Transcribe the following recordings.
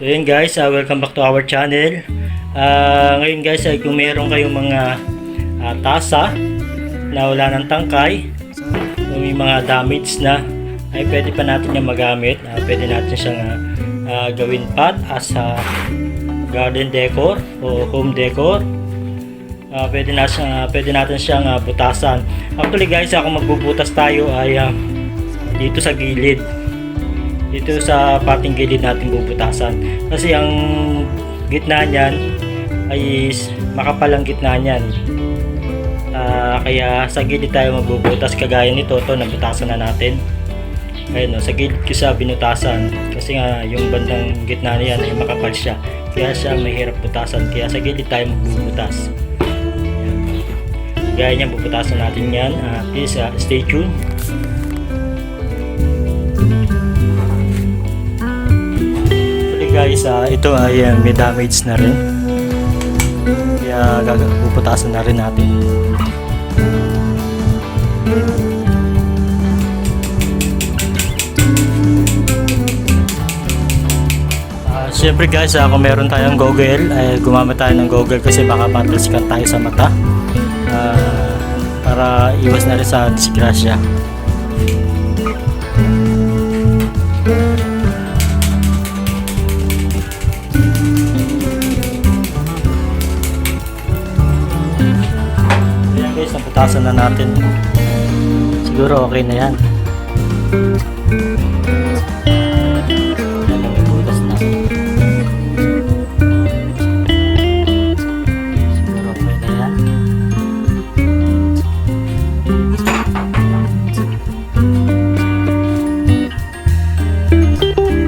So yun guys, uh, welcome back to our channel. Ah, ngayon guys, ay kung meron kayong mga ah, tasa na wala ng tangkay, o may mga damage na, ay pwede pa natin yung magamit. Ah, pwede natin siyang ah, ah, gawin pot as a garden decor o home decor. Ah, pwede, na siya, pwede natin siyang ah, butasan. Actually guys, ako magbubutas tayo ay ah, dito sa gilid dito sa pating gilid natin bubutasan. Kasi ang gitna niyan ay makapal ang gitna niyan. Ah, kaya sa gilid tayo magbubutas. Kagaya nito to nabutasan na natin. Ayun no, sa gilid ko sa binutasan. Kasi nga yung bandang gitna niyan ay makapal siya. Kaya siya mahirap butasan. Kaya sa gilid tayo magbubutas. Gaya niyan bubutasan natin yan. Ah, please ah, stay tuned guys, ah, ito ay ah, may damage na rin. Kaya gagapuputasan na rin natin. Ah, Siyempre guys, ah, kung meron tayong goggle, ay gumamit tayo ng goggle kasi baka matalsikan tayo sa mata. Ah, para iwas na rin sa disgrasya. Naputasan na natin. Siguro okay na yan.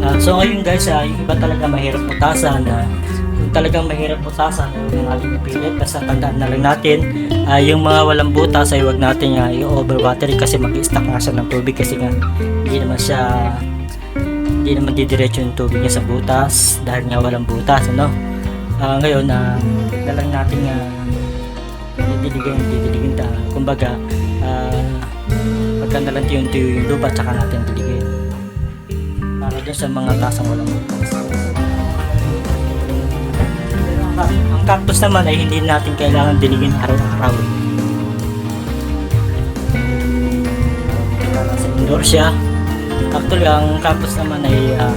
Ah, so ngayon guys, ah, yung iba talaga mahirap putasan. ah, kung talagang mahirap putasan, huwag na natin ipilit. Basta tandaan na lang natin, ah, yung mga walang butas ay huwag natin uh, i-overwatering kasi mag-stack nga siya ng tubig kasi nga hindi naman siya hindi naman didiretso yung tubig niya sa butas dahil nga walang butas ano? Ah, ngayon na uh, lang natin uh, didiligin didiligin ta. Kumbaga uh, pagka nalanti yung tuyo yung lupa tsaka natin diligin para dun sa mga tasang walang butas ang cactus naman ay hindi natin kailangan diligin araw-araw. Nasa indoor siya actually ang cactus naman ay ah,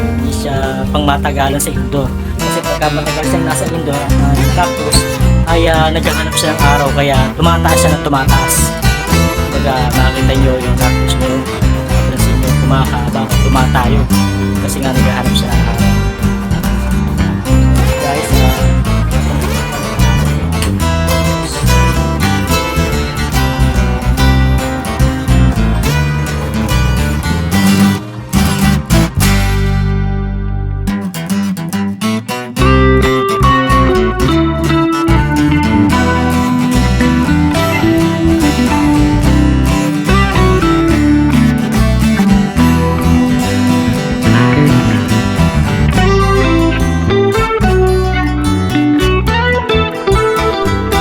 hindi siya pangmatagalan sa indoor kasi pagka matagal siya nasa indoor ang yung cactus ay ah, naghahanap siya ng araw kaya tumataas siya ng tumataas. Kumbaga makikita nyo yung cactus nyo napansin nyo kumakaba tumatayo kasi nga naghahanap siya ng araw guys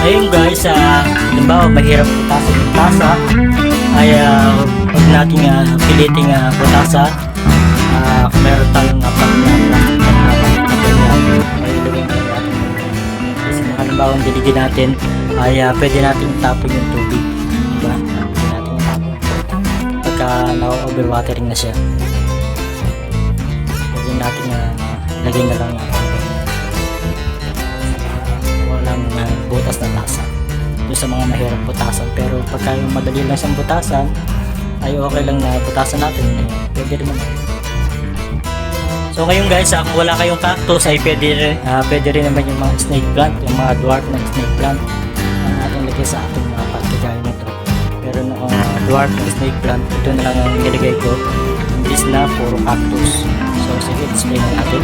Ayun guys, ah, halimbawa mahirap putasan yung tasa, ay ah, huwag natin uh, piliting uh, putasan. Ah, kung meron tayong uh, halimbawa ang diligin natin, ay ah, pwede natin itapon yung tubig. Diba? Pwede natin itapon. Pagka na-overwatering na siya. Pwede natin uh, lagay na lang yung walang uh, butas na tasa doon sa mga mahirap butasan. Pero pagka yung madali lang siyang butasan ay okay lang na butasan natin eh, pwede rin naman. So ngayon guys ah, kung wala kayong cactus ay pwede ah, pwede rin naman yung mga snake plant yung mga dwarf na snake plant ang ating lagay sa ating mga pagkagaya nito. Pero na uh, dwarf na snake plant ito na lang ang nilagay ko. Imbis na puro cactus. So sige na natin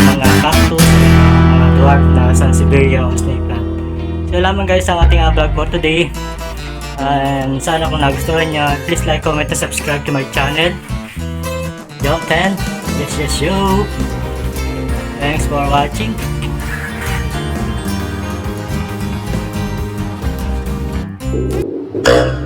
So lamang guys ang ating uh, vlog for today. And sana kung nagustuhan nyo, please like, comment, and subscribe to my channel. Jump 10. Yes, yes, yo. Thanks for watching. Thank